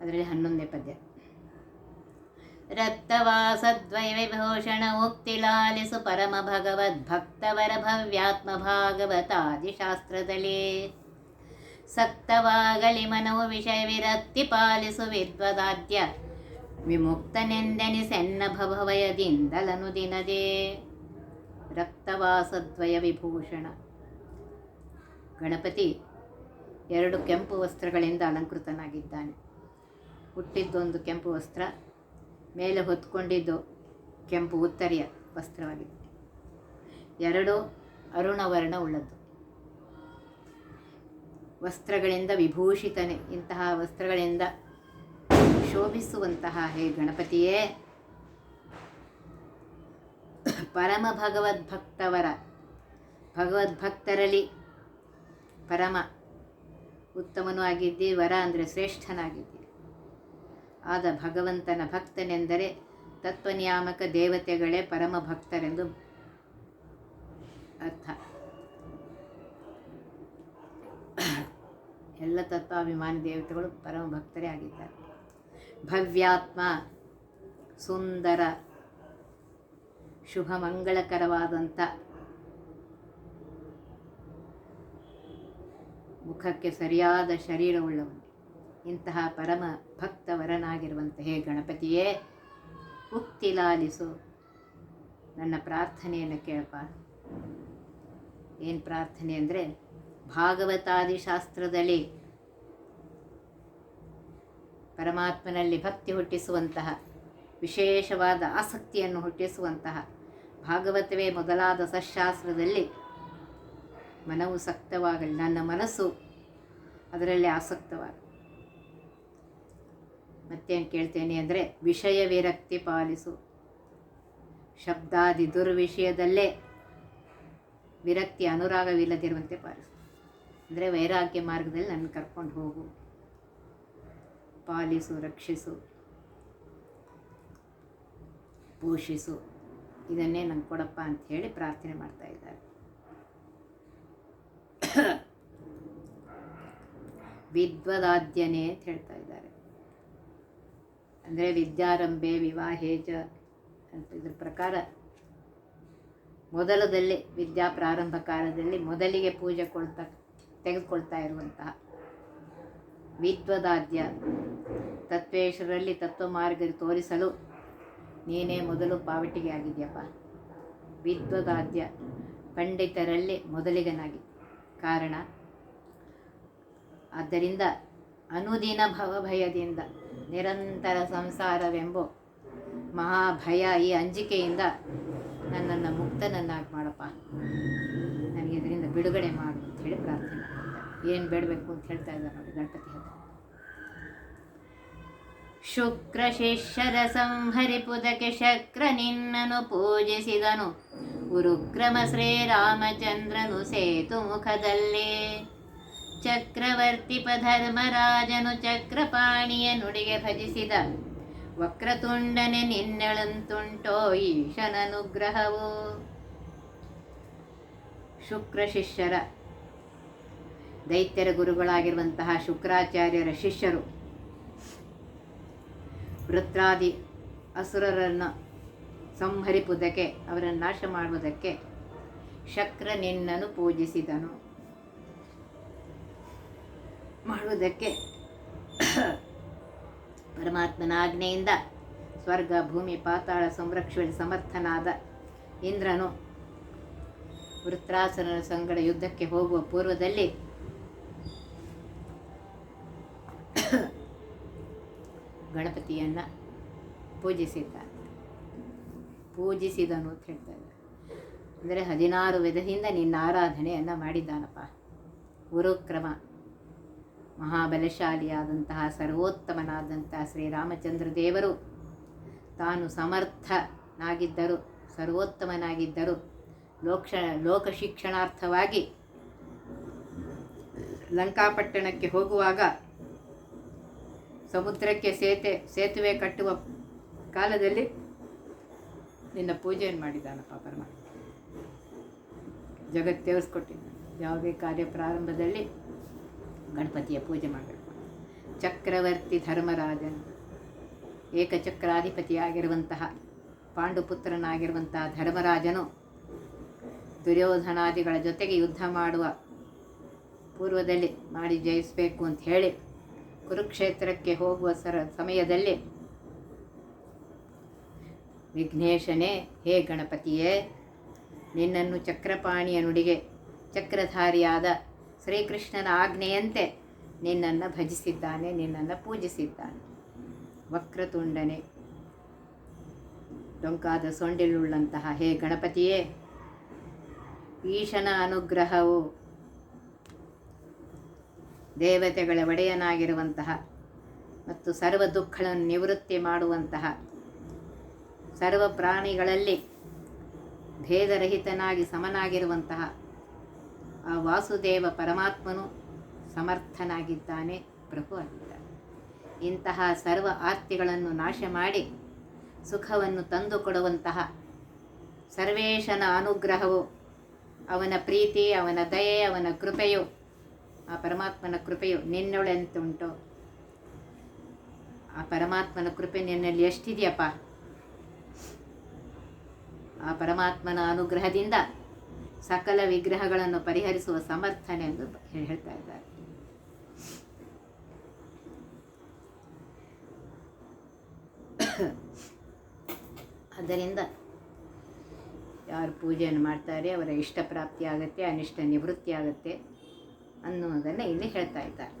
ಅದರಲ್ಲಿ ಹನ್ನೊಂದನೇ ಪದ್ಯ. ರಕ್ತವಾಸದ್ವಯ ವಿಭೂಷಣ ಉಕ್ತಿ ಲಾಲಿಸು ಪರಮ ಭಗವದ್ ಭಕ್ತವರ ಭವ್ಯಾತ್ಮ ಭಾಗವತಾದಿ ಶಾಸ್ತ್ರದಲ್ಲಿ ಸಕ್ತವಾಗಲಿ ಮನವು ವಿಷಯ ವಿರಕ್ತಿ ಪಾಲಿಸು ವಿದ್ವದಾದ್ಯ ವಿಮುಕ್ತನೆಂದೆನಿಸೆನ್ನ ಭವಭಯದಿಂದಲನು ದಿನದೇ. ರಕ್ತವಾಸದ್ವಯ ವಿಭೂಷಣ. ಗಣಪತಿ ಎರಡು ಕೆಂಪು ವಸ್ತ್ರಗಳಿಂದ ಅಲಂಕೃತನಾಗಿದ್ದಾನೆ. ಹುಟ್ಟಿದ್ದೊಂದು ಕೆಂಪು ವಸ್ತ್ರ, ಮೇಲೆ ಹೊತ್ಕೊಂಡಿದ್ದು ಕೆಂಪು ಉತ್ತರಿಯ ವಸ್ತ್ರವಾಗಿದೆ. ಎರಡು ಅರುಣವರ್ಣ ಉಳ್ಳದ್ದು. ವಸ್ತ್ರಗಳಿಂದ ವಿಭೂಷಿತನೆ, ಇಂತಹ ವಸ್ತ್ರಗಳಿಂದ ಶೋಭಿಸುವಂತಹ ಹೇ ಗಣಪತಿಯೇ, ಪರಮ ಭಗವದ್ಭಕ್ತವರ, ಭಗವದ್ಭಕ್ತರಲ್ಲಿ ಪರಮ ಉತ್ತಮನೂ ಆಗಿದ್ದಿ, ವರ ಅಂದರೆ ಶ್ರೇಷ್ಠನಾಗಿದ್ದಿ. ಆದ ಭಗವಂತನ ಭಕ್ತನೆಂದರೆ ತತ್ವನಿಯಾಮಕ ದೇವತೆಗಳೇ ಪರಮ ಭಕ್ತರೆಂದು ಅರ್ಥ. ಎಲ್ಲ ತತ್ವಾಭಿಮಾನಿ ದೇವತೆಗಳು ಪರಮ ಭಕ್ತರೇ ಆಗಿದ್ದಾರೆ. ಭವ್ಯಾತ್ಮ, ಸುಂದರ ಶುಭ ಮಂಗಳಕರವಾದಂಥ ಮುಖಕ್ಕೆ ಸರಿಯಾದ ಶರೀರವುಳ್ಳವನು. ಇಂತಹ ಪರಮ ಭಕ್ತವರನಾಗಿರುವಂತಹ ಗಣಪತಿಯೇ ಉಕ್ತಿ ಲಾಲಿಸು ನನ್ನ ಪ್ರಾರ್ಥನೆಯನ್ನು ಕೇಳಪ್ಪ. ಏನು ಪ್ರಾರ್ಥನೆ ಅಂದರೆ, ಭಾಗವತಾದಿ ಶಾಸ್ತ್ರದಲ್ಲಿ ಪರಮಾತ್ಮನಲ್ಲಿ ಭಕ್ತಿ ಹುಟ್ಟಿಸುವಂತಹ, ವಿಶೇಷವಾದ ಆಸಕ್ತಿಯನ್ನು ಹುಟ್ಟಿಸುವಂತಹ ಭಾಗವತವೇ ಮೊದಲಾದ ಸಶಾಸ್ತ್ರದಲ್ಲಿ ಮನವು ಸಕ್ತವಾಗಲಿ, ನನ್ನ ಮನಸ್ಸು ಅದರಲ್ಲಿ ಆಸಕ್ತವಾಗ ಮತ್ತೇನು ಕೇಳ್ತೇನೆ ಅಂದರೆ ವಿಷಯ ವಿರಕ್ತಿ ಪಾಲಿಸು. ಶಬ್ದಾದಿ ದುರ್ವಿಷಯದಲ್ಲೇ ವಿರಕ್ತಿ ಅನುರಾಗವಿಲ್ಲದಿರುವಂತೆ ಪಾಲಿಸು. ಅಂದರೆ ವೈರಾಗ್ಯ ಮಾರ್ಗದಲ್ಲಿ ನನ್ನ ಕರ್ಕೊಂಡು ಹೋಗು. ಪಾಲಿಸು, ರಕ್ಷಿಸು, ಪೋಷಿಸು. ಇದನ್ನೇ ನಂಗೆ ಕೊಡಪ್ಪ ಅಂತ ಹೇಳಿ ಪ್ರಾರ್ಥನೆ ಮಾಡ್ತಾ ಇದ್ದಾರೆ. ವಿದ್ವದಾದ್ಯನೇ ಅಂತ ಹೇಳ್ತಾ ಇದ್ದಾರೆ. ಅಂದರೆ ವಿದ್ಯಾರಂಭೆ ವಿವಾಹೇಜ ಅಂತ ಇದ್ರ ಪ್ರಕಾರ ಮೊದಲದಲ್ಲಿ ವಿದ್ಯಾ ಪ್ರಾರಂಭ ಕಾಲದಲ್ಲಿ ಮೊದಲಿಗೆ ಪೂಜೆ ಕೊಳ್ತಾ ತೆಗೆದುಕೊಳ್ತಾ ಇರುವಂತಹ ವಿದ್ವದಾದ್ಯ ತತ್ವೇಶ್ವರಲ್ಲಿ ತತ್ವ ಮಾರ್ಗ ತೋರಿಸಲು ನೀನೇ ಮೊದಲು ಪಾವಟಿಗೆ ಆಗಿದೆಯಪ್ಪ. ವಿದ್ವದಾದ್ಯ ಪಂಡಿತರಲ್ಲಿ ಮೊದಲಿಗನಾಗಿ. ಕಾರಣ, ಆದ್ದರಿಂದ ಅನುದಿನ ಭವಭಯದಿಂದ ನಿರಂತರ ಸಂಸಾರವೆಂಬ ಮಹಾಭಯ ಈ ಅಂಜಿಕೆಯಿಂದ ನನ್ನನ್ನು ಮುಕ್ತನನ್ನಾಗಿ ಮಾಡಪ್ಪ. ನನಗೆ ಇದರಿಂದ ಬಿಡುಗಡೆ ಮಾಡು ಅಂತ ಹೇಳಿ ಪ್ರಾರ್ಥನೆ ಏನು ಬೇಡಬೇಕು ಅಂತ ಹೇಳ್ತಾ ಇದ್ದಾರೆ ನೋಡಿ ಗಣಪತಿ ಹತ್ರ ಶುಕ್ರ ಶಿಷ್ಯರ ಸಂಹರಿಪುದಕ್ಕೆ ಶಕ್ರ ನಿನ್ನನು ಪೂಜಿಸಿದನು. ಗುರುಕ್ರಮ ಶ್ರೀರಾಮಚಂದ್ರನು ಸೇತು ಮುಖದಲ್ಲಿ. ಚಕ್ರವರ್ತಿಪ ಪಧರ್ಮರಾಜನು ಚಕ್ರಪಾಣಿಯ ನುಡಿಗೆ ಭಜಿಸಿದ. ವಕ್ರತುಂಡನೆ ನಿನ್ನೆಳಂತುಂಟೋ ಈಶನನುಗ್ರಹವು. ಶುಕ್ರ ಶಿಷ್ಯರ. ದೈತ್ಯರ ಗುರುಗಳಾಗಿರುವಂತಹ ಶುಕ್ರಾಚಾರ್ಯರ ಶಿಷ್ಯರು. ವೃತ್ರಾದಿ ಅಸುರರನ್ನು ಸಂಹರಿಪುದಕ್ಕೆ, ಅವರನ್ನು ನಾಶ ಮಾಡುವುದಕ್ಕೆ ಶಕ್ರ ನಿನ್ನನು ಪೂಜಿಸಿದನು. ಮಾಡುವುದಕ್ಕೆ ಪರಮಾತ್ಮನ ಆಜ್ಞೆಯಿಂದ ಸ್ವರ್ಗ, ಭೂಮಿ, ಪಾತಾಳ ಸಂರಕ್ಷಣೆ ಸಮರ್ಥನಾದ ಇಂದ್ರನು ವೃತ್ರಾಸನ ಸಂಗಡ ಯುದ್ಧಕ್ಕೆ ಹೋಗುವ ಪೂರ್ವದಲ್ಲಿ ಗಣಪತಿಯನ್ನು ಪೂಜಿಸಿದ್ದ ಪೂಜಿಸಿದನು ಅಂತ ಹೇಳ್ತಾರೆ ಅಂದರೆ ಹದಿನಾರು ವಿಧದಿಂದ ನಿನ್ನ ಆರಾಧನೆಯನ್ನು ಮಾಡಿದ್ದಾನಪ್ಪ. ಗುರುಕ್ರಮ. ಮಹಾಬಲಶಾಲಿಯಾದಂತಹ ಸರ್ವೋತ್ತಮನಾದಂತಹ ಶ್ರೀರಾಮಚಂದ್ರ ದೇವರು. ತಾನು ಸಮರ್ಥನಾಗಿದ್ದರು, ಸರ್ವೋತ್ತಮನಾಗಿದ್ದರು. ಲೋಕ್ಷ ಲೋಕ ಶಿಕ್ಷಣಾರ್ಥವಾಗಿ ಲಂಕಾಪಟ್ಟಣಕ್ಕೆ ಹೋಗುವಾಗ ಸಮುದ್ರಕ್ಕೆ ಸೇತೆ, ಸೇತುವೆ ಕಟ್ಟುವ ಕಾಲದಲ್ಲಿ ನಿನ್ನ ಪೂಜೆಯನ್ನು ಮಾಡಿದ್ದಾನಪ್ಪ ಪರಮಾತ್ಮ. ಜಗತ್ತು ತೇರಿಸ್ಕೊಟ್ಟಿದ್ದಾನೆ ಯಾವುದೇ ಕಾರ್ಯ ಪ್ರಾರಂಭದಲ್ಲಿ ಗಣಪತಿಯ ಪೂಜೆ ಮಾಡಬೇಕು. ಚಕ್ರವರ್ತಿ ಧರ್ಮರಾಜನ್ ಏಕಚಕ್ರಾಧಿಪತಿಯಾಗಿರುವಂತಹ ಪಾಂಡುಪುತ್ರನಾಗಿರುವಂತಹ ಧರ್ಮರಾಜನು ದುರ್ಯೋಧನಾದಿಗಳ ಜೊತೆಗೆ ಯುದ್ಧ ಮಾಡುವ ಪೂರ್ವದಲ್ಲಿ ಮಾಡಿ ಜಯಿಸಬೇಕು ಅಂತ ಹೇಳಿ ಕುರುಕ್ಷೇತ್ರಕ್ಕೆ ಹೋಗುವ ಸರ ಸಮಯದಲ್ಲಿ ವಿಘ್ನೇಶನೇ, ಹೇ ಗಣಪತಿಯೇ, ನಿನ್ನನ್ನು ಚಕ್ರಪಾಣಿಯ ನುಡಿಗೆ ಚಕ್ರಧಾರಿಯಾದ ಶ್ರೀಕೃಷ್ಣನ ಆಜ್ಞೆಯಂತೆ ನಿನ್ನನ್ನು ಭಜಿಸಿದ್ದಾನೆ, ನಿನ್ನನ್ನು ಪೂಜಿಸಿದ್ದಾನೆ. ವಕ್ರತುಂಡನೆ. ಡೊಂಕಾದ ಸೊಂಡಿಲುಳ್ಳಂತಹ ಹೇ ಗಣಪತಿಯೇ, ಈಶನ ಅನುಗ್ರಹವು ದೇವತೆಗಳ ಒಡೆಯನಾಗಿರುವಂತಹ ಮತ್ತು ಸರ್ವ ದುಃಖಗಳನ್ನು ನಿವೃತ್ತಿ ಮಾಡುವಂತಹ ಸರ್ವ ಪ್ರಾಣಿಗಳಲ್ಲಿ ಭೇದರಹಿತನಾಗಿ ಸಮನಾಗಿರುವಂತಹ ವಾಸುದೇವ ಪರಮಾತ್ಮನು ಸಮರ್ಥನಾಗಿದ್ದಾನೆ, ಪ್ರಭು ಆಗಿದ್ದಾನೆ. ಇಂತಹ ಸರ್ವ ಆರ್ತಿಗಳನ್ನು ನಾಶ ಮಾಡಿ ಸುಖವನ್ನು ತಂದುಕೊಡುವಂತಹ ಸರ್ವೇಶನ ಅನುಗ್ರಹವು ಅವನ ಪ್ರೀತಿ, ಅವನ ದಯೆ, ಅವನ ಕೃಪೆಯು, ಆ ಪರಮಾತ್ಮನ ಕೃಪೆಯು ನಿನ್ನೊಳೆಂತುಂಟು. ಆ ಪರಮಾತ್ಮನ ಕೃಪೆ ನಿನ್ನಲ್ಲಿ ಎಷ್ಟಿದೆಯಪ್ಪ? ಆ ಪರಮಾತ್ಮನ ಅನುಗ್ರಹದಿಂದ ಸಕಲ ವಿಗ್ರಹಗಳನ್ನು ಪರಿಹರಿಸುವ ಸಮರ್ಥನೆ ಎಂದು ಹೇಳ್ತಾ ಇದ್ದಾರೆ. ಅದರಿಂದ ಯಾರು ಪೂಜೆಯನ್ನು ಮಾಡ್ತಾರೆ, ಅವರ ಇಷ್ಟ ಪ್ರಾಪ್ತಿ ಆಗುತ್ತೆ, ಅನಿಷ್ಟ ನಿವೃತ್ತಿ ಆಗುತ್ತೆ ಅನ್ನುವುದನ್ನು ಇಲ್ಲಿ ಹೇಳ್ತಾ ಇದ್ದಾರೆ.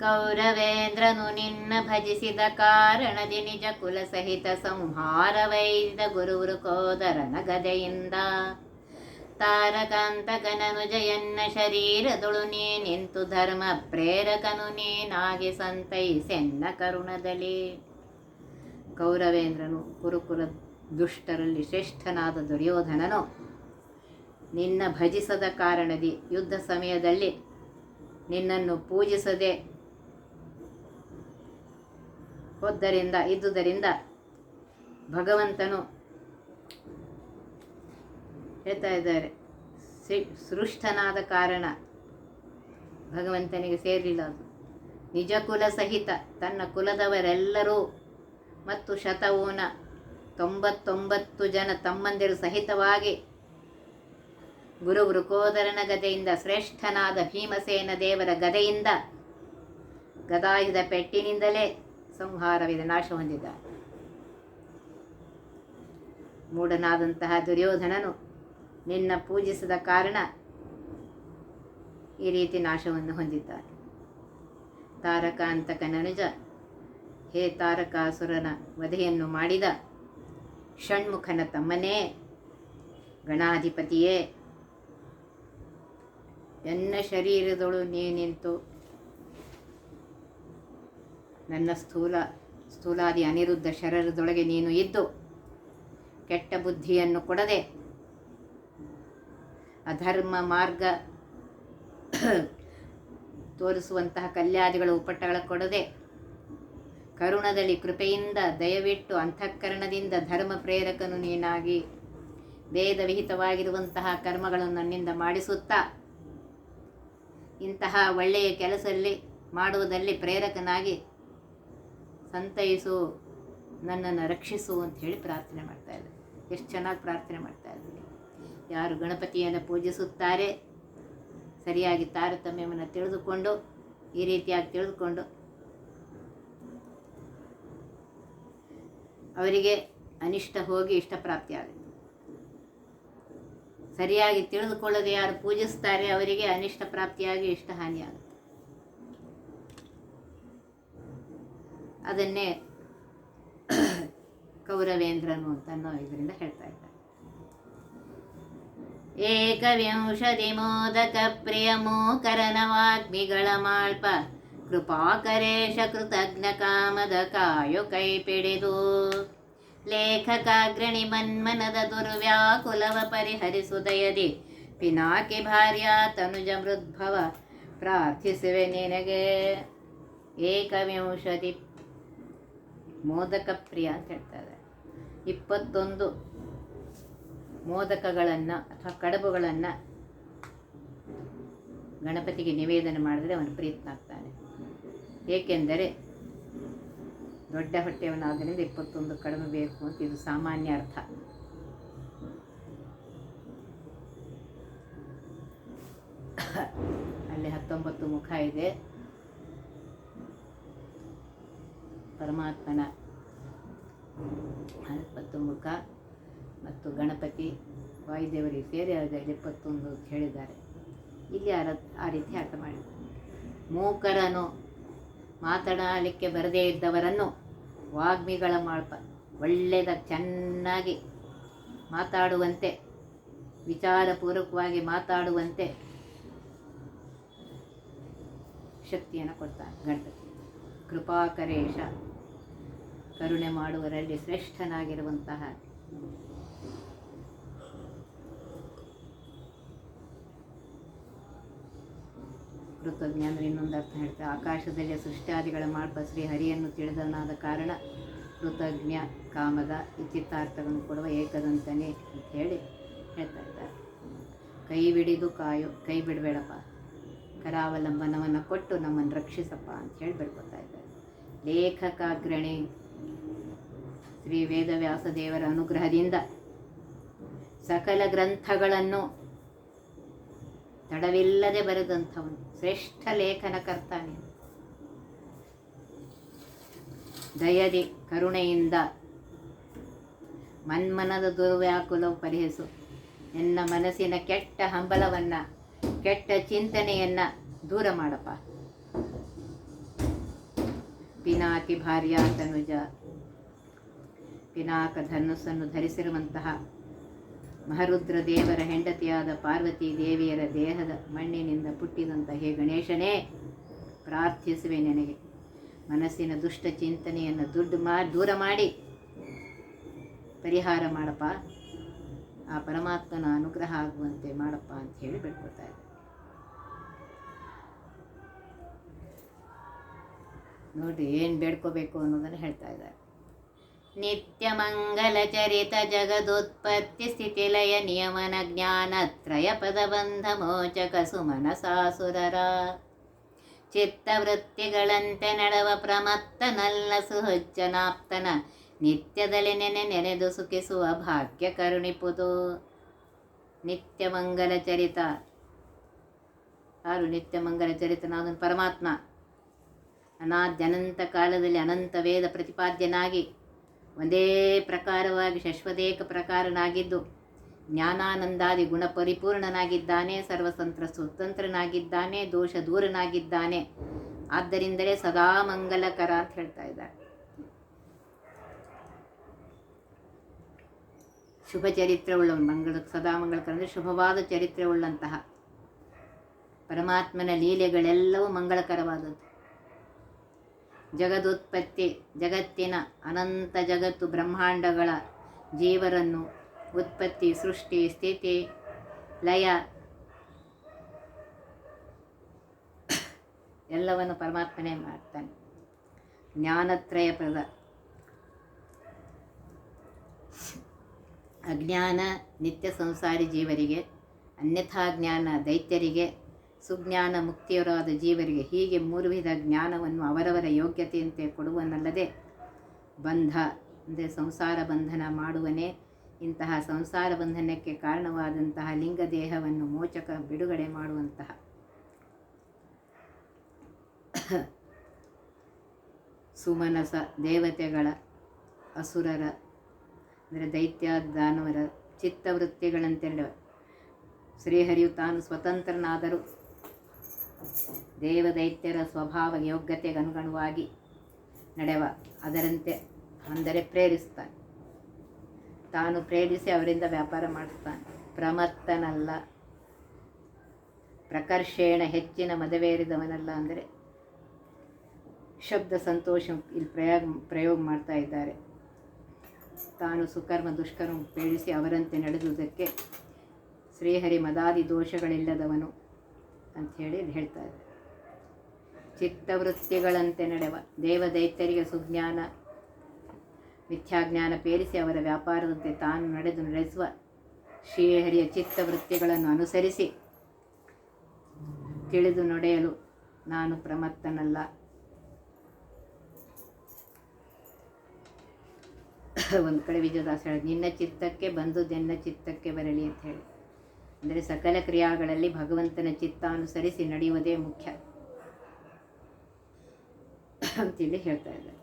ಕೌರವೇಂದ್ರನು ನಿನ್ನ ಭಜಿಸಿದ ಕಾರಣದಿ ನಿಜ ಕುಲ ಸಹಿತ ಸಂಹಾರವೈದ ಗುರುವರು ಕೋದರನ ಗದೆಯಿಂದ. ತಾರಕಾಂತಕನನು ಜಯನ್ನ ಶರೀರದೊಳು ನೀ ನಿಂತು ಧರ್ಮ ಪ್ರೇರಕನು ನೀನಾಗಿ ಸಂತೈಸೆನ್ನ ಕರುಣದಲ್ಲಿ. ಕೌರವೇಂದ್ರನು ಕುರುಕುಲ ದುಷ್ಟರಲ್ಲಿ ಶ್ರೇಷ್ಠನಾದ ದುರ್ಯೋಧನನು ನಿನ್ನ ಭಜಿಸದ ಕಾರಣದಿ ಯುದ್ಧ ಸಮಯದಲ್ಲಿ ನಿನ್ನನ್ನು ಪೂಜಿಸದೆ ಹೋದ್ದರಿಂದ, ಇದ್ದುದರಿಂದ ಭಗವಂತನು ಹೇಳ್ತಾ ಇದ್ದಾರೆ ಸೃಷ್ಟನಾದ ಕಾರಣ ಭಗವಂತನಿಗೆ ಸೇರಿಲ್ಲ ಅದು. ನಿಜ ಕುಲ ಸಹಿತ ತನ್ನ ಕುಲದವರೆಲ್ಲರೂ ಮತ್ತು ಶತವೂನ ತೊಂಬತ್ತೊಂಬತ್ತು ಜನ ತಮ್ಮಂದಿರು ಸಹಿತವಾಗಿ ಗುರು ವೃಕೋದರನ ಗದೆಯಿಂದ ಶ್ರೇಷ್ಠನಾದ ಭೀಮಸೇನ ದೇವರ ಗದೆಯಿಂದ ಗದಾಯುಧ ಪೆಟ್ಟಿನಿಂದಲೇ ಸಂಹಾರವಿದೆ ನಾಶ ಹೊಂದಿದ್ದ ಮೂಢನಾದಂತಹ ದುರ್ಯೋಧನನು ನಿನ್ನ ಪೂಜಿಸದ ಕಾರಣ ಈ ರೀತಿ ನಾಶವನ್ನು ಹೊಂದಿದ್ದಾನೆ. ತಾರಕಾಂತಕ ನನುಜ, ಹೇ ತಾರಕಾಸುರನ ವಧೆಯನ್ನು ಮಾಡಿದ ಷಣ್ಮುಖನ ತಮ್ಮನೇ, ಗಣಾಧಿಪತಿಯೇ, ಎನ್ನ ಶರೀರದೊಳು ನೀ ನಿಂತು ನನ್ನ ಸ್ಥೂಲ, ಸ್ಥೂಲಾದಿ ಅನಿರುದ್ಧ ಶರೀರದೊಳಗೆ ನೀನು ಇದ್ದು ಕೆಟ್ಟ ಬುದ್ಧಿಯನ್ನು ಕೊಡದೆ ಅಧರ್ಮ ಮಾರ್ಗ ತೋರಿಸುವಂತಹ ಕಲ್ಯಾದಿಗಳು ಉಪಟಗಳ ಕೊಡದೆ ಕರುಣದಲ್ಲಿ ಕೃಪೆಯಿಂದ ದಯವಿಟ್ಟು ಅಂತಃಕರಣದಿಂದ ಧರ್ಮ ಪ್ರೇರಕನು ನೀನಾಗಿ ವೇದ ವಿಹಿತವಾಗಿರುವಂತಹ ಕರ್ಮಗಳನ್ನು ನನ್ನಿಂದ ಮಾಡಿಸುತ್ತಾ ಇಂತಹ ಒಳ್ಳೆಯ ಕೆಲಸದಲ್ಲಿ ಮಾಡುವುದರಲ್ಲಿ ಪ್ರೇರಕನಾಗಿ ಸಂತೈಸು, ನನ್ನನ್ನು ರಕ್ಷಿಸು ಅಂತ ಹೇಳಿ ಪ್ರಾರ್ಥನೆ ಮಾಡ್ತಾ ಇದ್ದಾರೆ ಎಷ್ಟು ಚೆನ್ನಾಗಿ ಪ್ರಾರ್ಥನೆ ಮಾಡ್ತಾ ಇದ್ದಾರೆ ಯಾರು ಗಣಪತಿಯನ್ನು ಪೂಜಿಸುತ್ತಾರೆ, ಸರಿಯಾಗಿ ತಾರತಮ್ಯವನ್ನು ತಿಳಿದುಕೊಂಡು, ಈ ರೀತಿಯಾಗಿ ತಿಳಿದುಕೊಂಡು ಅವರಿಗೆ ಅನಿಷ್ಟ ಹೋಗಿ ಇಷ್ಟ ಪ್ರಾಪ್ತಿಯಾಗುತ್ತೆ ಸರಿಯಾಗಿ ತಿಳಿದುಕೊಳ್ಳದೆ ಯಾರು ಪೂಜಿಸ್ತಾರೆ, ಅವರಿಗೆ ಅನಿಷ್ಟ ಪ್ರಾಪ್ತಿಯಾಗಿ ಇಷ್ಟ ಹಾನಿಯಾಗುತ್ತೆ. ಅದನ್ನೇ ಕೌರವೇಂದ್ರನು ಅಂತ ಅನ್ನೋ ಇದರಿಂದ ಹೇಳ್ತಾ ಇದ್ದಾರೆ ಏಕವಿಂಶತಿ ಮೋದಕ ಪ್ರಿಯ ಮೂಕರನ ವಾಗ್ಮಿಗಳ ಮಾಳ್ಪ, ಕೃಪಾಕರೇಶ ಕೃತಜ್ಞ ಕಾಮದ ಕಾಯು ಕೈ ಪಿಡಿದು. ಲೇಖಕಾಗ್ರಣಿ ಮನ್ಮನದ ದುರ್ವ್ಯಾಕುಲವ ಪರಿಹರಿಸುದಯದಿ, ಪಿನಾಕಿ ಭಾರ್ಯ ತನುಜ ಮೃದ್ಭವ ಪ್ರಾರ್ಥಿಸುವೆ ನಿನಗೆ. ಏಕವಿಂಶತಿ ಮೋದಕ ಪ್ರಿಯ ಅಂತ ಹೇಳ್ತಾರೆ. ಇಪ್ಪತ್ತೊಂದು ಮೋದಕಗಳನ್ನು ಅಥವಾ ಕಡಬುಗಳನ್ನು ಗಣಪತಿಗೆ ನಿವೇದನೆ ಮಾಡಿದರೆ ಅವನು ಪ್ರೀತನಾಗ್ತಾನೆ ಏಕೆಂದರೆ ದೊಡ್ಡ ಹೊಟ್ಟೆಯವನಾದ್ದರಿಂದ ಇಪ್ಪತ್ತೊಂದು ಕಡಿಮೆ ಬೇಕು ಅಂತ ಇದು ಸಾಮಾನ್ಯ ಅರ್ಥ. ಅಲ್ಲಿ ಹತ್ತೊಂಬತ್ತು ಮುಖ ಇದೆ. ಪರಮಾತ್ಮನ ಇಪ್ಪತ್ತು ಮುಖ ಮತ್ತು ಗಣಪತಿ ವಾಯುದೇವರಿಗೆ ಸೇರಿ ಅದರಲ್ಲಿ ಇಪ್ಪತ್ತೊಂದು ಹೇಳಿದ್ದಾರೆ. ಇಲ್ಲಿ ಆ ಆ ರೀತಿ ಅರ್ಥ ಮಾಡಿ. ಮೂಕರನು ಮಾತನಾಡಲಿಕ್ಕೆ ಬರದೇ ಇದ್ದವರನ್ನು ವಾಗ್ಮಿಗಳ ಮಾಡ್ಪ ಒಳ್ಳೆಯದ ಚೆನ್ನಾಗಿ ಮಾತಾಡುವಂತೆ, ವಿಚಾರಪೂರ್ವಕವಾಗಿ ಮಾತಾಡುವಂತೆ ಶಕ್ತಿಯನ್ನು ಕೊಡ್ತಾನೆ ಗಣಪತಿ. ಕೃಪಾಕರೇಶ. ಕರುಣೆ ಮಾಡುವರಲ್ಲಿ ಶ್ರೇಷ್ಠನಾಗಿರುವಂತಹ ಕೃತಜ್ಞ ಅಂದರೆ ಇನ್ನೊಂದು ಅರ್ಥ ಹೇಳ್ತಾರೆ. ಆಕಾಶದಲ್ಲಿ ಸೃಷ್ಟಾದಿಗಳ ಮಾಡ್ಪ ಶ್ರೀ ಹರಿಯನ್ನು ತಿಳಿದವನಾದ ಕಾರಣ ಕೃತಜ್ಞ ಕಾಮದ ಇಚ್ಛಿತಾರ್ಥಗಳನ್ನು ಕೊಡುವ ಏಕದಂತನೇ ಅಂತ ಹೇಳಿ ಹೇಳ್ತಾ ಇದ್ದಾರೆ. ಕೈ ಬಿಡಿದು ಕಾಯು, ಕೈ ಬಿಡಬೇಡಪ್ಪ. ಕರಾವಲಂಬನವನ್ನು ಕೊಟ್ಟು ನಮ್ಮನ್ನು ರಕ್ಷಿಸಪ್ಪ ಅಂತ ಹೇಳಿ ಬೇಡ್ಕೊತಾ ಇದ್ದಾರೆ. ಲೇಖಕಾಗ್ರಣಿ ಶ್ರೀ ವೇದವ್ಯಾಸ ದೇವರ ಅನುಗ್ರಹದಿಂದ ಸಕಲ ಗ್ರಂಥಗಳನ್ನು ತಡವಿಲ್ಲದೆ ಬರೆದಂಥವನು, ಶ್ರೇಷ್ಠ ಲೇಖನಕರ್ತನೆ ದಯದಿ ಕರುಣೆಯಿಂದ ಮನ್ಮನದ ದುರ್ವ್ಯಾಕುಲವು ಪರಿಹರಿಸು. ನಿನ್ನ ಮನಸ್ಸಿನ ಕೆಟ್ಟ ಹಂಬಲವನ್ನು, ಕೆಟ್ಟ ಚಿಂತನೆಯನ್ನು ದೂರ ಮಾಡಪ್ಪ. ಪಿನಾಕಿ ಭಾರ್ಯ ತನುಜ ಪಿನಾಕ ಧನುಸ್ಸನ್ನು ಧರಿಸಿರುವಂತಹ ಮಹರುದ್ರ ದೇವರ ಹೆಂಡತಿಯಾದ ಪಾರ್ವತಿ ದೇವಿಯರ ದೇಹದ ಮಣ್ಣಿನಿಂದ ಪುಟ್ಟಿದಂಥ ಹೇ ಗಣೇಶನೇ, ಪ್ರಾರ್ಥಿಸುವೆ ನನಗೆ. ಮನಸ್ಸಿನ ದುಷ್ಟ ಚಿಂತನೆಯನ್ನು ದುಡ್ಡು ಮಾ, ದೂರ ಮಾಡಿ, ಪರಿಹಾರ ಮಾಡಪ್ಪ. ಆ ಪರಮಾತ್ಮನ ಅನುಗ್ರಹ ಆಗುವಂತೆ ಮಾಡಪ್ಪ ಅಂತ ಹೇಳಿ ಬಿಟ್ಕೊತಾರೆ ನೋಡ್ರಿ ಏನು ಬೇಡ್ಕೋಬೇಕು ಅನ್ನೋದನ್ನು ಹೇಳ್ತಾ ಇದ್ದಾರೆ. ನಿತ್ಯ ಮಂಗಲ ಚರಿತ ಜಗದುತ್ಪತ್ತಿ ಸ್ಥಿತಿಲಯ ನಿಯಮನ ಜ್ಞಾನತ್ರಯ ಪದಬಂಧ ಮೋಚಕ ಸುಮನಸಾಸುರರ ಚಿತ್ತವೃತ್ತಿಗಳಂತೆ ನಡೆವ ಪ್ರಮತ್ತನಲ್ಲ ಸುಹಜ್ಜನಾಪ್ತನ ನಿತ್ಯದಲ್ಲಿ ನೆನೆ ನೆನೆದು ಸುಖಿಸುವ ಭಾಗ್ಯ ಕರುಣಿಪುದು. ನಿತ್ಯ ಮಂಗಲ ಚರಿತ. ಯಾರು ನಿತ್ಯ ಮಂಗಲ ಚರಿತನಾದನು? ಪರಮಾತ್ಮ. ಅನಾದ್ಯನಂತ ಕಾಲದಲ್ಲಿ ಅನಂತ ವೇದ ಪ್ರತಿಪಾದ್ಯನಾಗಿ ಒಂದೇ ಪ್ರಕಾರವಾಗಿ ಶಶ್ವತೇಕ ಪ್ರಕಾರನಾಗಿದ್ದು, ಜ್ಞಾನಾನಂದಾದಿ ಗುಣ ಪರಿಪೂರ್ಣನಾಗಿದ್ದಾನೆ ಸರ್ವತಂತ್ರ ಸ್ವತಂತ್ರನಾಗಿದ್ದಾನೆ, ದೋಷ ದೂರನಾಗಿದ್ದಾನೆ. ಆದ್ದರಿಂದಲೇ ಸದಾ ಮಂಗಲಕರ ಅಂತ ಹೇಳ್ತಾ ಇದ್ದಾರೆ. ಶುಭ ಚರಿತ್ರೆಯುಳ್ಳವನು, ಮಂಗಳ ಸದಾ ಮಂಗಳಕರ ಅಂದರೆ ಶುಭವಾದ ಚರಿತ್ರೆಯುಳ್ಳಂತಹ ಪರಮಾತ್ಮನ ಲೀಲೆಗಳೆಲ್ಲವೂ ಮಂಗಳಕರವಾದದ್ದು. ಜಗದುತ್ಪತ್ತಿ ಜಗತ್ತಿನ ಅನಂತ ಜಗತ್ತು ಬ್ರಹ್ಮಾಂಡಗಳ ಜೀವರನ್ನು ಉತ್ಪತ್ತಿ, ಸೃಷ್ಟಿ, ಸ್ಥಿತಿ, ಲಯ ಎಲ್ಲವನ್ನು ಪರಮಾತ್ಮನೇ ಮಾಡ್ತಾನೆ. ಜ್ಞಾನತ್ರಯ ಪ್ರದ ಅಜ್ಞಾನ ನಿತ್ಯ ಸಂಸಾರಿ ಜೀವರಿಗೆ, ಅನ್ಯಥಾ ಜ್ಞಾನ ದೈತ್ಯರಿಗೆ ಸುಜ್ಞಾನ ಮುಕ್ತಿಯರಾದ ಜೀವರಿಗೆ ಹೀಗೆ ಮೂರು ವಿಧ ಜ್ಞಾನವನ್ನು ಅವರವರ ಯೋಗ್ಯತೆಯಂತೆ ಕೊಡುವನಲ್ಲದೆ ಬಂಧ, ಅಂದರೆ ಸಂಸಾರ ಬಂಧನ ಮಾಡುವನೇ ಇಂತಹ ಸಂಸಾರ ಬಂಧನಕ್ಕೆ ಕಾರಣವಾದಂತಹ ಲಿಂಗ ದೇಹವನ್ನು ಮೋಚಕ ಬಿಡುಗಡೆ ಮಾಡುವಂತಹ. ಸುಮನಸ ದೇವತೆಗಳ ಅಸುರರ, ಅಂದರೆ ದೈತ್ಯ ದಾನವರ ಚಿತ್ತವೃತ್ತಿಗಳಂತೆಲ್ಲ ಶ್ರೀಹರಿಯು ತಾನು ಸ್ವತಂತ್ರನಾದರೂ ದೇವದೈತ್ಯರ ಸ್ವಭಾವ ಯೋಗ್ಯತೆಗೆ ಅನುಗುಣವಾಗಿ ನಡೆವ, ಅದರಂತೆ ಅಂದರೆ ಪ್ರೇರಿಸ್ತಾನೆ. ತಾನು ಪ್ರೇರಿಸಿ ಅವರಿಂದ ವ್ಯಾಪಾರ ಮಾಡಿಸ್ತಾನೆ. ಪ್ರಮತ್ತನಲ್ಲ, ಪ್ರಕರ್ಷೇಣ ಹೆಚ್ಚಿನ ಮದವೇರಿದವನಲ್ಲ ಅಂದರೆ ಶಬ್ದ ಸಂತೋಷ ಇಲ್ಲಿ ಪ್ರಯೋಗ ಪ್ರಯೋಗ ಮಾಡ್ತಾ ಇದ್ದಾರೆ. ತಾನು ಸುಕರ್ಮ ದುಷ್ಕರ್ಮ ಪ್ರೇರಿಸಿ ಅವರಂತೆ ನಡೆದುದಕ್ಕೆ ಶ್ರೀಹರಿ ಮದಾದಿ ದೋಷಗಳಿಲ್ಲದವನು ಅಂಥೇಳಿ ಇಲ್ಲಿ ಹೇಳ್ತಾ ಇದೆ ಚಿತ್ತವೃತ್ತಿಗಳಂತೆ ನಡೆವ ದೇವದೈತ್ಯರಿಗೆ ಸುಜ್ಞಾನ, ಮಿಥ್ಯಾಜ್ಞಾನ ಪೇರಿಸಿ ಅವರ ವ್ಯಾಪಾರದಂತೆ ತಾನು ನಡೆದು ನಡೆಸುವ ಶ್ರೀಹರಿಯ ಚಿತ್ತವೃತ್ತಿಗಳನ್ನು ಅನುಸರಿಸಿ ತಿಳಿದು ನಡೆಯಲು ನಾನು ಪ್ರಮತ್ತನಲ್ಲ. ಒಂದು ಕಡೆ ವಿಜಯದಾಸ ಹೇಳಿ ನಿನ್ನ ಚಿತ್ತಕ್ಕೆ ಬಂದು ನಿನ್ನ ಚಿತ್ತಕ್ಕೆ ಬರಲಿ ಅಂತ ಹೇಳಿ. ಅಂದರೆ ಸಕಲ ಕ್ರಿಯಾಗಳಲ್ಲಿ ಭಗವಂತನ ಚಿತ್ತಾನುಸರಿಸಿ ನಡೆಯುವುದೇ ಮುಖ್ಯ. ಅಂತೇಳಿ ಹೇಳ್ತಾ ಇದ್ದಾರೆ.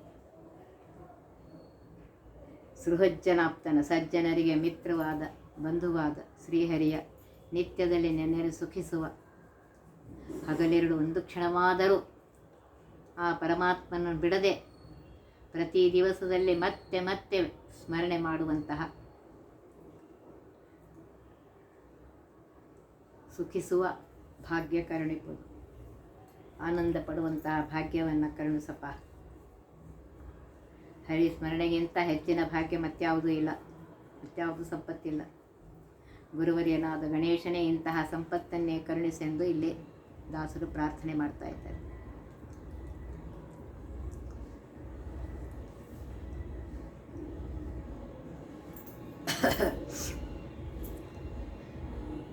ಸೃಹಜ್ಜನಾಪ್ತನ, ಸಜ್ಜನರಿಗೆ ಮಿತ್ರವಾದ, ಬಂಧುವಾದ, ಶ್ರೀಹರಿಯ, ನಿತ್ಯದಲ್ಲಿ ನೆನೆರು ಸುಖಿಸುವ, ಹಗಲೆರಡು ಒಂದು ಕ್ಷಣವಾದರೂ ಆ ಪರಮಾತ್ಮನನ್ನು ಬಿಡದೆ ಪ್ರತಿ ದಿವಸದಲ್ಲಿ ಮತ್ತೆ ಮತ್ತೆ ಸ್ಮರಣೆ ಮಾಡುವಂತಹ ಸುಖಿಸುವ ಭಾಗ್ಯ ಕರುಣಿಪುದು ಆನಂದ ಪಡುವಂತಹ ಭಾಗ್ಯವನ್ನು ಕರುಣಿಸಪ್ಪ. ಹರಿ ಸ್ಮರಣೆಗಿಂತ ಹೆಚ್ಚಿನ ಭಾಗ್ಯ ಮತ್ಯಾವುದೂ ಇಲ್ಲ. ಮತ್ಯಾವುದು ಸಂಪತ್ತಿಲ್ಲ. ಗುರುವರ್ಯನಾದ ಗಣೇಶನೇ ಇಂತಹ ಸಂಪತ್ತನ್ನೇ ಕರುಣಿಸೆಂದು ಇಲ್ಲಿ ದಾಸರು ಪ್ರಾರ್ಥನೆ ಮಾಡ್ತಾ ಇದ್ದಾರೆ.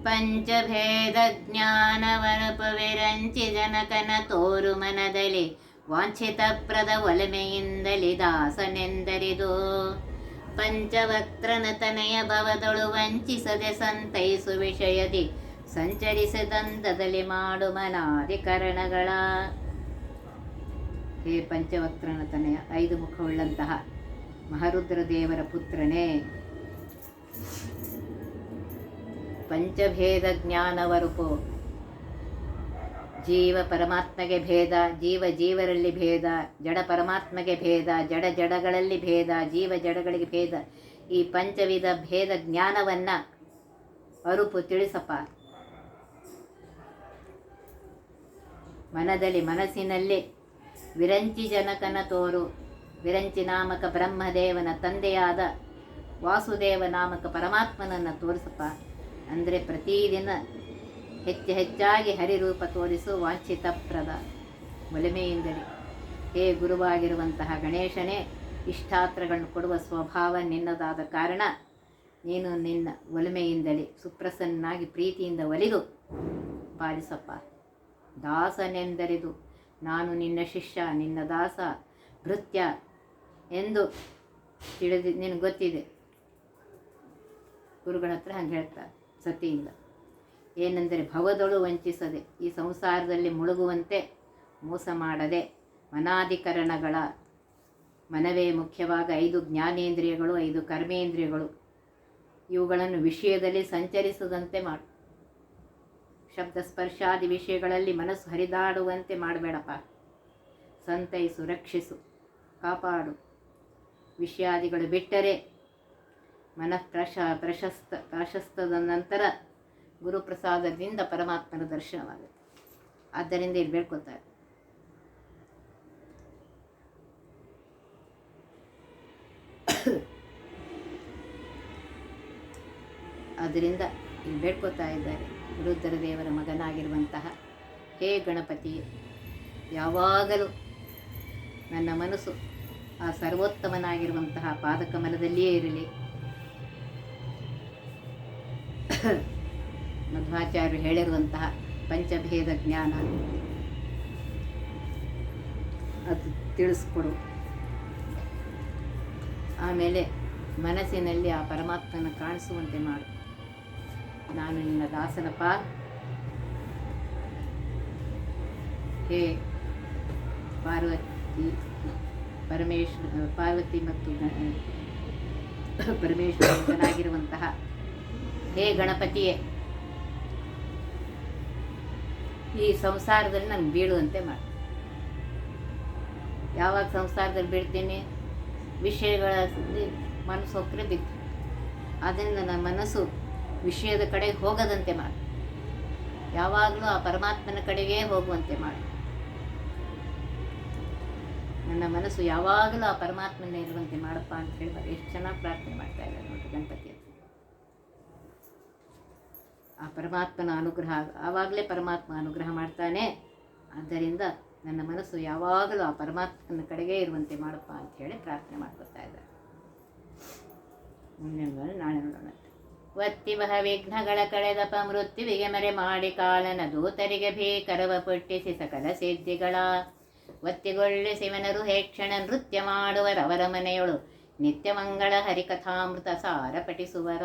ಪಂಚಭೇದ ಜ್ಞಾನವರಪವಿರಂಚಿ ಜನಕನ ತೋರು ಮನದಲ್ಲಿ, ವಾಂಛಿತಪ್ರದ ಒಲಮೆಯಿಂದಲಿ ದಾಸನೆಂದರಿದು. ಪಂಚವಕ್ತ್ರನ ತನೆಯ ಭವದೊಳು ವಂಚಿಸದೆ ಸಂತೈಸು ವಿಷಯದಿ ಸಂಚರಿಸದಂತದಲ್ಲಿ ಮಾಡು ಮನಾಧಿಕರಣಗಳ. ಹೇ ಪಂಚವಕ್ತ್ರನ ತನೆಯ, ಐದು ಮುಖವುಳ್ಳಂತಹ ಮಹಾರುದ್ರ ದೇವರ ಪುತ್ರನೇ. ಪಂಚಭೇದ ಜ್ಞಾನವರುಪು ಜೀವ ಪರಮಾತ್ಮಗೆ ಭೇದ, ಜೀವ ಜೀವರಲ್ಲಿ ಭೇದ, ಜಡ ಪರಮಾತ್ಮಗೆ ಭೇದ, ಜಡ ಜಡಗಳಲ್ಲಿ ಭೇದ, ಜೀವ ಜಡಗಳಿಗೆ ಭೇದ. ಈ ಪಂಚವಿಧ ಭೇದ ಜ್ಞಾನವನ್ನು ಅರುಪು ತಿಳಿಸಪ್ಪ. ಮನದಲ್ಲಿ ಮನಸ್ಸಿನಲ್ಲಿ ವಿರಂಚಿ ಜನಕನ ತೋರು, ವಿರಂಚಿ ನಾಮಕ ಬ್ರಹ್ಮದೇವನ ತಂದೆಯಾದ ವಾಸುದೇವ ನಾಮಕ ಪರಮಾತ್ಮನನ್ನು ತೋರಿಸಪ್ಪ. ಅಂದರೆ ಪ್ರತಿದಿನ ಹೆಚ್ಚು ಹೆಚ್ಚಾಗಿ ಹರಿರೂಪ ತೋರಿಸು ವಾಂಛಿತಪ್ರದ ಒಲಿಮೆಯಿಂದಲೇ. ಹೇ ಗುರುವಾಗಿರುವಂತಹ ಗಣೇಶನೇ, ಇಷ್ಟಾತ್ರಗಳನ್ನು ಕೊಡುವ ಸ್ವಭಾವ ನಿನ್ನದಾದ ಕಾರಣ ನೀನು ನಿನ್ನ ಒಲಿಮೆಯಿಂದಲೇ ಸುಪ್ರಸನ್ನಾಗಿ ಪ್ರೀತಿಯಿಂದ ಒಲಿದು ಪಾಲಿಸಪ್ಪ ದಾಸನೆಂದರಿದು ನಾನು ನಿನ್ನ ಶಿಷ್ಯ, ನಿನ್ನ ದಾಸ, ಭೃತ್ಯ ಎಂದು ತಿಳಿದು ನಿನಗೆ ಗೊತ್ತಿದೆ. ಗುರುಗಳ ಹತ್ರ ಹಂಗೆ ಹೇಳ್ತಾರೆ. ಸತಿಯಿಂದ. ಏನೆಂದರೆ ಭವದೊಳು ವಂಚಿಸದೆ, ಈ ಸಂಸಾರದಲ್ಲಿ ಮುಳುಗುವಂತೆ ಮೋಸ ಮಾಡದೆ ಮನಾಧಿಕರಣಗಳ ಮನವೇ ಮುಖ್ಯವಾಗಿ ಐದು ಜ್ಞಾನೇಂದ್ರಿಯಗಳು, ಐದು ಕರ್ಮೇಂದ್ರಿಯಗಳು. ಇವುಗಳನ್ನು ವಿಷಯದಲ್ಲಿ ಸಂಚರಿಸದಂತೆ ಮಾಡು. ಶಬ್ದ ಸ್ಪರ್ಶಾದಿ ವಿಷಯಗಳಲ್ಲಿ ಮನಸ್ಸು ಹರಿದಾಡುವಂತೆ ಮಾಡಬೇಡಪ್ಪ. ಸಂತೈಸು, ರಕ್ಷಿಸು, ಕಾಪಾಡು. ವಿಷಯಾದಿಗಳು ಬಿಟ್ಟರೆ ಮನಃ ಪ್ರಶ ಪ್ರಶಸ್ತ, ಪ್ರಶಸ್ತದ ನಂತರ ಗುರುಪ್ರಸಾದದಿಂದ ಪರಮಾತ್ಮನ ದರ್ಶನವಾಗುತ್ತೆ. ಆದ್ದರಿಂದ ಇಲ್ಲಿ ಅದರಿಂದ ಇಲ್ಲಿ ಬೇಡ್ಕೋತಾ ಇದ್ದಾರೆ ಗುರುಧರ ದೇವರ ಮಗನಾಗಿರುವಂತಹ ಹೇ ಗಣಪತಿ, ಯಾವಾಗಲೂ ನನ್ನ ಮನಸ್ಸು ಆ ಸರ್ವೋತ್ತಮನಾಗಿರುವಂತಹ ಪಾದಕಮಲದಲ್ಲಿಯೇ ಇರಲಿ ಮಧ್ವಾಚಾರ್ಯರು ಹೇಳಿರುವಂತಹ ಪಂಚಭೇದ ಜ್ಞಾನ. ಅದು ತಿಳಿಸ್ಕೊಡು. ಆಮೇಲೆ ಮನಸ್ಸಿನಲ್ಲಿ ಆ ಪರಮಾತ್ಮನ ಕಾಣಿಸುವಂತೆ ಮಾಡು. ನಾನು ನಿನ್ನ ದಾಸನಪ್ಪ. ಹೇ ಪಾರ್ವತಿ ಪರಮೇಶ್ವರ ಪಾರ್ವತಿ ಮತ್ತು ಪರಮೇಶ್ವರನಾಗಿರುವಂತಹ ಹೇ ಗಣಪತಿಯೇ, ಈ ಸಂಸಾರದಲ್ಲಿ ನಾನು ಬೀಳುವಂತೆ ಮಾಡಿ. ಯಾವಾಗ ಸಂಸಾರದಲ್ಲಿ ಬೀಳ್ತೀನಿ? ವಿಷಯಗಳ ಮನಸ್ಸು ಹೋಗ್ರೆ ಬಿತ್ತು ಆದ್ದರಿಂದ ನನ್ನ ಮನಸ್ಸು ವಿಷಯದ ಕಡೆ ಹೋಗದಂತೆ ಮಾಡು. ಯಾವಾಗಲೂ ಆ ಪರಮಾತ್ಮನ ಕಡೆಗೇ ಹೋಗುವಂತೆ ಮಾಡು. ನನ್ನ ಮನಸ್ಸು ಯಾವಾಗಲೂ ಆ ಪರಮಾತ್ಮನ ಇರುವಂತೆ ಮಾಡಪ್ಪ ಅಂತ ಹೇಳಿ ಎಷ್ಟು ಚೆನ್ನಾಗಿ ಪ್ರಾರ್ಥನೆ ಮಾಡ್ತಾ ಇದ್ದಾರೆ ನೋಡಿ ಗಣಪತಿ ಪರಮಾತ್ಮನ ಅನುಗ್ರಹ, ಆವಾಗಲೇ ಪರಮಾತ್ಮ ಅನುಗ್ರಹ ಮಾಡ್ತಾನೆ. ಆದ್ದರಿಂದ ನನ್ನ ಮನಸ್ಸು ಯಾವಾಗಲೂ ಆ ಪರಮಾತ್ಮನ ಕಡೆಗೆ ಇರುವಂತೆ ಮಾಡಪ್ಪ ಅಂತ ಹೇಳಿ ಪ್ರಾರ್ಥನೆ ಮಾಡ್ಕೊತಾ ಇದ್ದಾರೆ. ಮುಂದಿನ ನಾಳೆ ನೋಡೋಣ ವತ್ತಿ ಬಹ ವಿಘ್ನಗಳ ಕಳೆದಪ ಮೃತ್ಯುವಿಗೆ ಮರೆ ಮಾಡಿ ಕಾಲನ ದೂತರಿಗೆ ಭೀಕರವ ಪುಟ್ಟಿಸಿ ಸಕಲ ಸಿದ್ಧಿಗಳ. ಒತ್ತಿಗೊಳ್ಳಿ ಶಿವನರು ಹೇಕ್ಷಣ ನೃತ್ಯ ಮಾಡುವರವರ ಮನೆಯೊಳು ನಿತ್ಯ ಮಂಗಳ ಹರಿಕಥಾಮೃತ ಸಾರ ಪಠಿಸುವರ